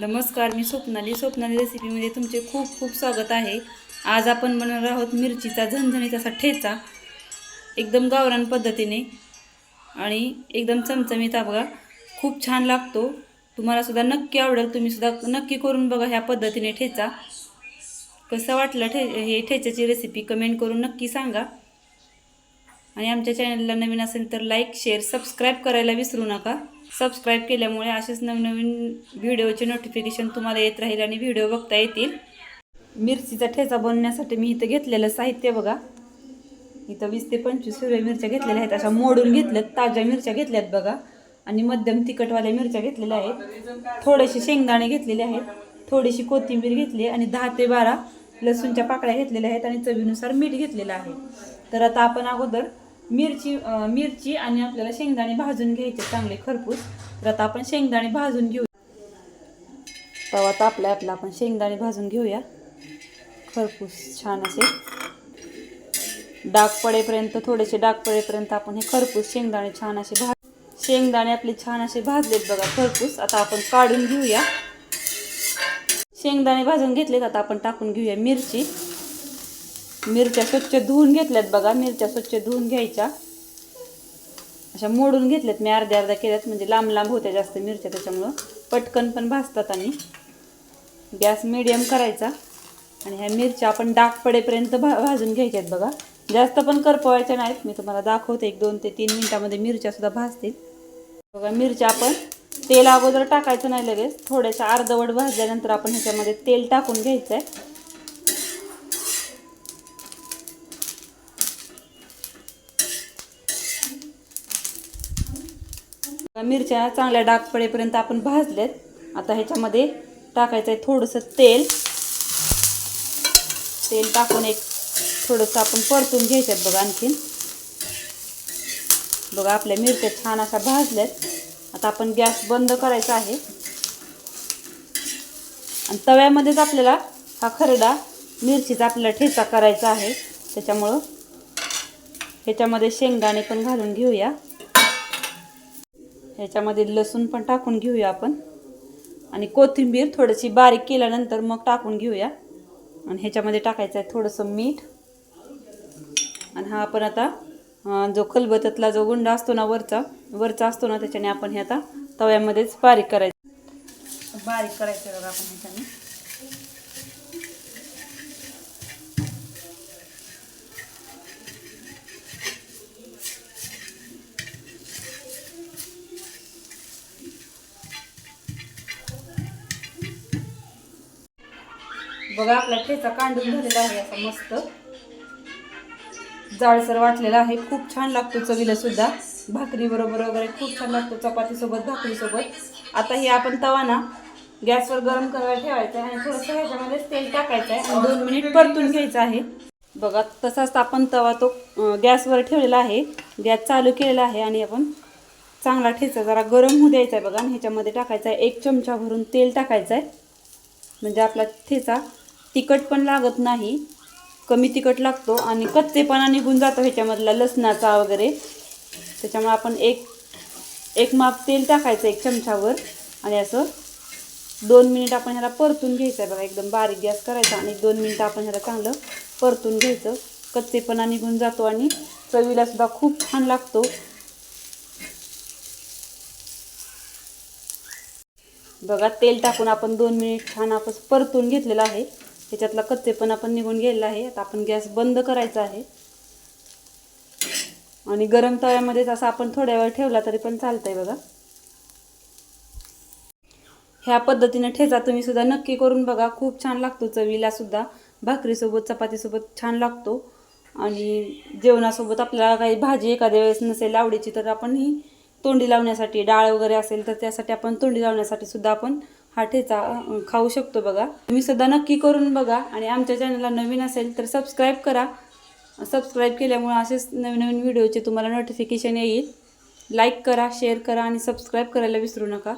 नमस्कार मी स्वप्नाली. स्वप्नाली रेसिपीमध्ये तुमचे खूप खूप स्वागत आहे. आज आपण बनवणार आहोत मिरचीचा झणझणीत असा ठेचा. एकदम गावरान पद्धतीने. आणि एकदम चमचमीत बघा. खूप छान लागतो. तुम्हाला सुद्धा नक्की आवडेल. तुम्ही सुद्धा नक्की करून बघा ह्या पद्धतीने ठेचा. कसं वाटलं ठे हे ठेच्याची रेसिपी कमेंट करून नक्की सांगा. आणि आमच्या चॅनलला नवीन असेल तर लाईक शेअर सबस्क्राईब करायला विसरू नका. सबस्क्राईब केल्यामुळे असेच नवनवीन व्हिडिओचे नोटिफिकेशन तुम्हाला येत राहील आणि व्हिडिओ बघता येतील. मिरचीचा ठेचा बनवण्यासाठी मी इथं घेतलेलं साहित्य बघा. इथं वीस ते पंचवीस हिरव्या मिरच्या घेतलेल्या आहेत. अशा मोडून घेतल्यात ताज्या मिरच्या घेतल्यात बघा. आणि मध्यम तिखटवाल्या मिरच्या घेतलेल्या आहेत. थोडेसे शेंगदाणे घेतलेले आहेत. थोडीशी कोथिंबीर घेतली आणि दहा ते बारा लसूणच्या पाकळ्या घेतलेल्या आहेत आणि चवीनुसार मीठ घेतलेलं आहे. तर आता आपण अगोदर मिरची मिरची आणि आपल्याला शेंगदाणे भाजून घ्यायचे चांगले खरपूस. तर आता आपण शेंगदाणे भाजून घेऊ. तवा तापल्या आपला आपण शेंगदाणे भाजून घेऊया. खरपूस छान असे. डाग पडेपर्यंत थोडेसे डाग पडेपर्यंत आपण हे खरपूस शेंगदाणे छान असे भाज शेंगदाणे आपले छान असे भाजलेत बघा खरपूस. आता आपण काढून घेऊया. शेंगदाणे भाजून घेतलेत आता आपण टाकून घेऊया मिरची. मिरच्या स्वच्छ धुवून घेतल्यात बघा मिरच्या स्वच्छ धुवून घ्यायच्या. अशा मोडून घेतल्यात मी अर्ध्या अर्ध्या केल्यात म्हणजे लांब लांब होत्या जास्त मिरच्या त्याच्यामुळं. पटकन पण भाजतात आणि गॅस मिडियम करायचा. आणि ह्या मिरच्या आपण डाग पडेपर्यंत भा भाजून घ्यायच्यात बघा. जास्त पण करपवायच्या नाहीत मी तुम्हाला दाखवते एक दोन ते तीन मिनटामध्ये मिरच्यासुद्धा भाजतील. बघा मिरच्या आपण तेल अगोदर टाकायचं नाही लगेच थोड्याशा अर्धवट भाजल्यानंतर आपण ह्याच्यामध्ये तेल टाकून घ्यायचं आहे मिरच्या चांगल्या डाग पडेपर्यंत आपण भाजल्यात आता ह्याच्यामध्ये टाकायचं आहे थोडंसं तेल. तेल टाकून एक थोडंसं आपण परतून घ्यायच्यात बघा आणखीन. बघा आपल्या मिरच्या छान अशा भाजल्यात. आता आपण गॅस बंद करायचा आहे. आणि तव्यामध्येच आपल्याला हा खरडा मिरचीचा आपल्याला ठेचा करायचा आहे. त्याच्यामुळं ह्याच्यामध्ये शेंगदाणे पण घालून घेऊया. ह्याच्यामध्ये लसूण पण टाकून घेऊया आपण. आणि कोथिंबीर थोडीशी बारीक केल्यानंतर मग टाकून घेऊया. आणि ह्याच्यामध्ये टाकायचं आहे थोडंसं मीठ. आणि हा आपण आता जो खलबत्यातला जो गुंडा असतो ना वरचा वरचा असतो ना त्याच्याने आपण हे आता तव्यामध्येच बारीक करायचं. बारीक करायचं बघा आपण ह्याच्याने. बघा आपला ठेचा कांडून झालेला आहे असा मस्त. जाडसर वाटलेला आहे. खूप छान लागतो चवीला सुद्धा. भाकरी बरोबर वगैरे खूप छान लागतो चपातीसोबत भाकरीसोबत. आता हे आपण तवा ना गॅसवर गरम करायला ठेवायचं आहे आणि थोडंसं ह्याच्यामध्ये तेल टाकायचं आहे आणि दोन मिनिट परतून घ्यायचं आहे. बघा तसाच आपण तवा तो गॅसवर ठेवलेला आहे. गॅस चालू केलेला आहे आणि आपण चांगला ठेचा जरा गरम होऊ द्यायचा आहे बघा. आणि ह्याच्यामध्ये टाकायचा आहे एक चमचा भरून तेल टाकायचं आहे. म्हणजे आपला ठेचा तिखट पण लागत नाही. कमी तिखट लागतो आणि कच्चेपणा निघून जातो ह्याच्यामधला लसणाचा वगैरे. त्याच्यामुळे आपण एक एक माप तेल टाकायचं एक चमचावर. आणि असं दोन मिनिट आपण ह्याला परतून घ्यायचं आहे बघा एकदम बारीक गॅस करायचा आणि दोन मिनिट आपण ह्याला चांगलं परतून घ्यायचं. कच्चेपणा निघून जातो आणि चवीला सुद्धा खूप छान लागतो. बघा तेल टाकून आपण दोन मिनिट छान आपण परतून घेतलेलं आहे. त्याच्यातला कच्चेपणा पण निघून गेलेला आहे. आता आपण गॅस बंद करायचा आहे. आणि गरम तव्यामध्येच असं आपण थोड्या वेळ ठेवला तरी पण चालतंय बघा. ह्या पद्धतीने ठेचा तुम्ही सुद्धा नक्की करून बघा. खूप छान लागतो चवीला सुद्धा. भाकरीसोबत चपातीसोबत छान लागतो. आणि जेवणासोबत आपल्याला काही भाजी एखाद्या वेळेस नसेल आवडीची तर आपण ही तोंडी लावण्यासाठी डाळ वगैरे असेल तर त्यासाठी आपण तोंडी लावण्यासाठी सुद्धा आपण हा ठेचा खाऊ शकतो बघा. तुम्ही सुद्धा नक्की करून बघा आणि आमच्या चॅनलला नवीन असेल तर सबस्क्राईब करा. सबस्क्राईब केल्यामुळे असेच नवीन नवीन व्हिडिओचे तुम्हाला नोटिफिकेशन येईल. लाईक करा शेअर करा आणि सबस्क्राईब करायला विसरू नका.